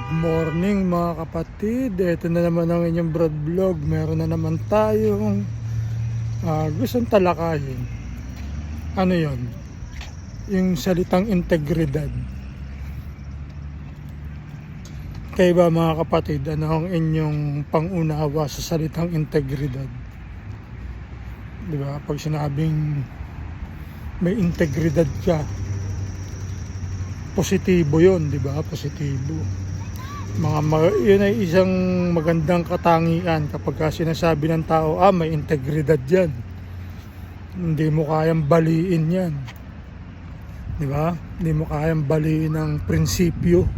morning mga kapatid. Ito na naman ang inyong broad vlog. Meron na naman tayong ah, gustong talakayin. Ano yon? Yung salitang integridad. Kayo ba mga kapatid, ano ang inyong pangunawa sa salitang integridad? Di ba? Pag sinabing may integridad ka, positibo yon di ba? Positibo. Mga, yun ay isang magandang katangian kapag ka sinasabi ng tao, ah, may integridad yan. Hindi mo kayang baliin yan. Di ba? Hindi mo kayang baliin ang prinsipyo.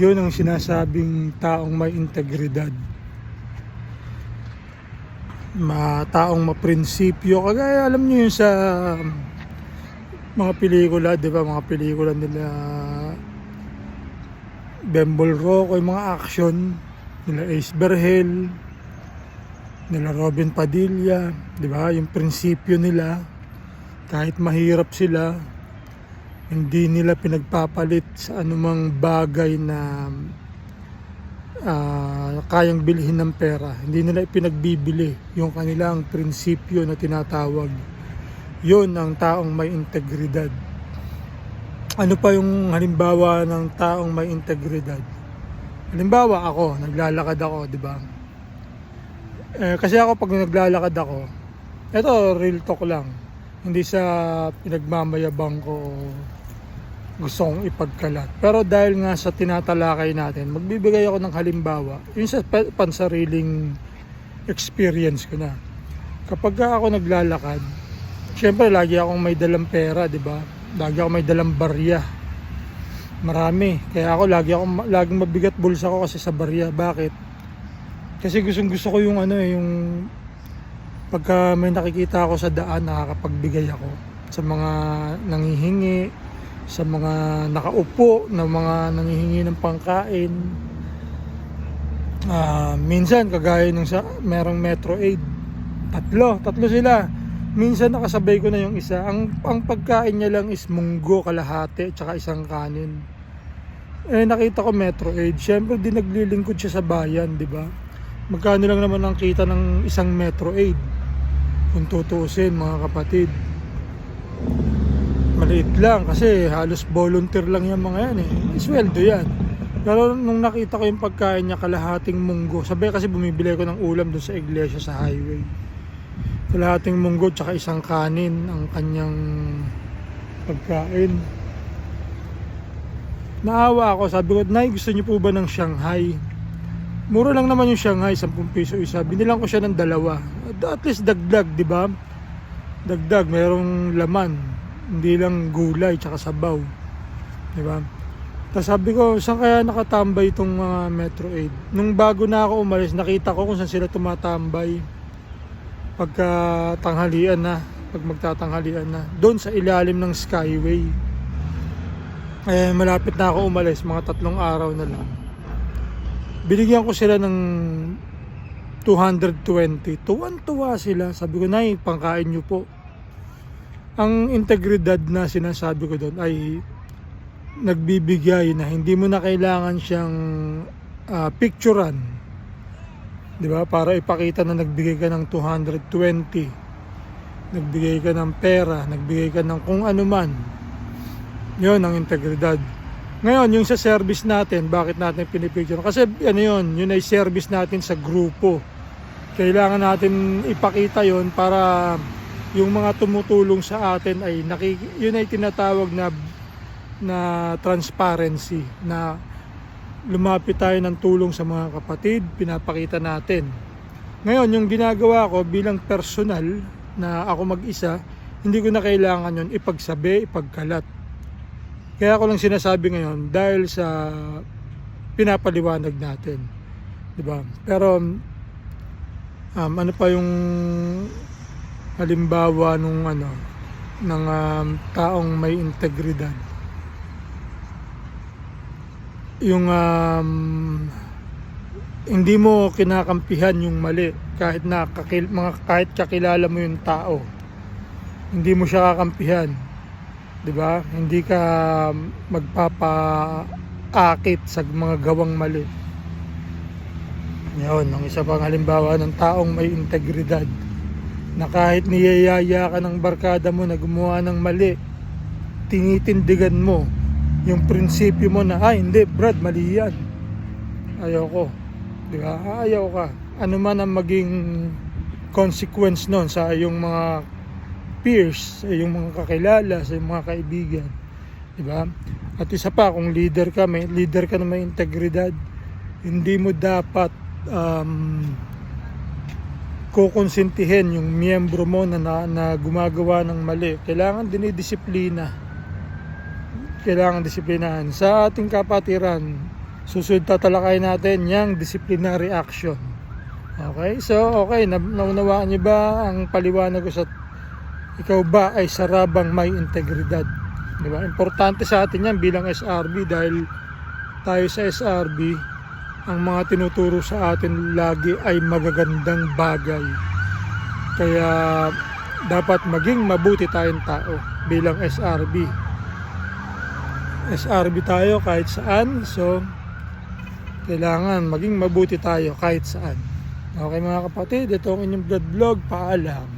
Yun ang sinasabing taong may integridad. Ma taong maprinsipyo. Kagaya alam niyo yun sa mga pelikula, di ba? Mga pelikula nila Bembol Rocco, yung mga action nila Ace Berhel, nila Robin Padilla, di ba? Yung prinsipyo nila, kahit mahirap sila, hindi nila pinagpapalit sa anumang bagay na ah, kayang bilhin ng pera. Hindi nila ipinagbibili yung kanilang prinsipyo na tinatawag. Yun ang taong may integridad. Ano pa yung halimbawa ng taong may integridad? Halimbawa ako, naglalakad ako, di ba? Eh, kasi ako pag naglalakad ako, eto real talk lang. Hindi sa pinagmamayabang ko gusto kong ipagkalat. Pero dahil nga sa tinatalakay natin, magbibigay ako ng halimbawa. Yun sa pa- pansariling experience ko na. Kapag ka ako naglalakad, syempre lagi akong may dalang pera, di ba? Lagi akong may dalang barya. Marami. Kaya ako lagi ako laging mabigat bulsa ko kasi sa barya. Bakit? Kasi gustong gusto ko yung ano eh, yung pagka may nakikita ako sa daan, nakakapagbigay ako sa mga nangihingi, sa mga nakaupo na mga nangihingi ng pangkain. Ah, minsan kagaya nung sa merong Metro Aid, tatlo, tatlo sila. Minsan nakasabay ko na yung isa. Ang ang pagkain niya lang is munggo kalahati tsaka isang kanin. Eh nakita ko Metro Aid. Syempre di naglilingkod siya sa bayan, di ba? Magkano lang naman ang kita ng isang Metro Aid? Kung tutuusin mga kapatid. Maliit lang kasi halos volunteer lang yung mga yan eh. May sweldo yan. Pero nung nakita ko yung pagkain niya kalahating munggo, sabi kasi bumibili ko ng ulam doon sa iglesia sa highway. Kalahating munggo tsaka isang kanin ang kanyang pagkain. Naawa ako, sabi ko, Nay, gusto niyo po ba ng Shanghai? Mura lang naman yung Shanghai, 10 piso isa. Binilang ko siya ng dalawa. At least dagdag, di ba? Dagdag, merong laman. Hindi lang gulay, tsaka sabaw. Di ba? Tapos sabi ko, saan kaya nakatambay itong mga Metro Aid? Nung bago na ako umalis, nakita ko kung saan sila tumatambay. Pagka tanghalian na, pag magtatanghalian na. Doon sa ilalim ng Skyway. Eh, malapit na ako umalis, mga tatlong araw na lang. Binigyan ko sila ng 220. Tuwan-tuwa sila. Sabi ko, Nay, pangkain nyo po. Ang integridad na sinasabi ko doon ay nagbibigay na hindi mo na kailangan siyang ah, picturean. 'Di ba? Para ipakita na nagbigay ka ng 220. Nagbigay ka ng pera, nagbigay ka ng kung ano man. 'Yon ang integridad. Ngayon, yung sa service natin, bakit natin pinipicture? Kasi ano yun, yun ay service natin sa grupo. Kailangan natin ipakita yon para yung mga tumutulong sa atin ay nakik- yun ay tinatawag na na transparency na lumapit tayo ng tulong sa mga kapatid, pinapakita natin. Ngayon, yung ginagawa ko bilang personal na ako mag-isa, hindi ko na kailangan yun ipagsabi, ipagkalat. Kaya ako lang sinasabi ngayon dahil sa pinapaliwanag natin. 'Di ba? Pero um, ano pa yung halimbawa nung ano ng um, taong may integridad yung um, hindi mo kinakampihan yung mali kahit na kakil, mga kahit kakilala mo yung tao hindi mo siya kakampihan 'di ba hindi ka magpapa akit sa mga gawang mali. Yun, ang isa pang halimbawa ng taong may integridad na kahit niyayaya ka ng barkada mo na gumawa ng mali, tinitindigan mo yung prinsipyo mo na, ay hindi, Brad, mali yan. Ayoko. Di ba? Ayaw ka. Ano man ang maging consequence nun sa iyong mga peers, sa iyong mga kakilala, sa iyong mga kaibigan. Di ba? At isa pa, kung leader ka, may leader ka na may integridad, hindi mo dapat um, kukonsintihin yung miyembro mo na, na, na gumagawa ng mali. Kailangan dinidisiplina. Kailangan disiplinahan. Sa ating kapatiran, susunod tatalakay natin yung disciplinary action. Okay? So, okay. Na, naunawaan niyo ba ang paliwanag ko sa ikaw ba ay sarabang may integridad? Di ba? Importante sa atin yan bilang SRB dahil tayo sa SRB, ang mga tinuturo sa atin lagi ay magagandang bagay. Kaya dapat maging mabuti tayong tao bilang SRB. SRB tayo kahit saan, so kailangan maging mabuti tayo kahit saan. Okay mga kapatid, ito ang inyong vlog paalam.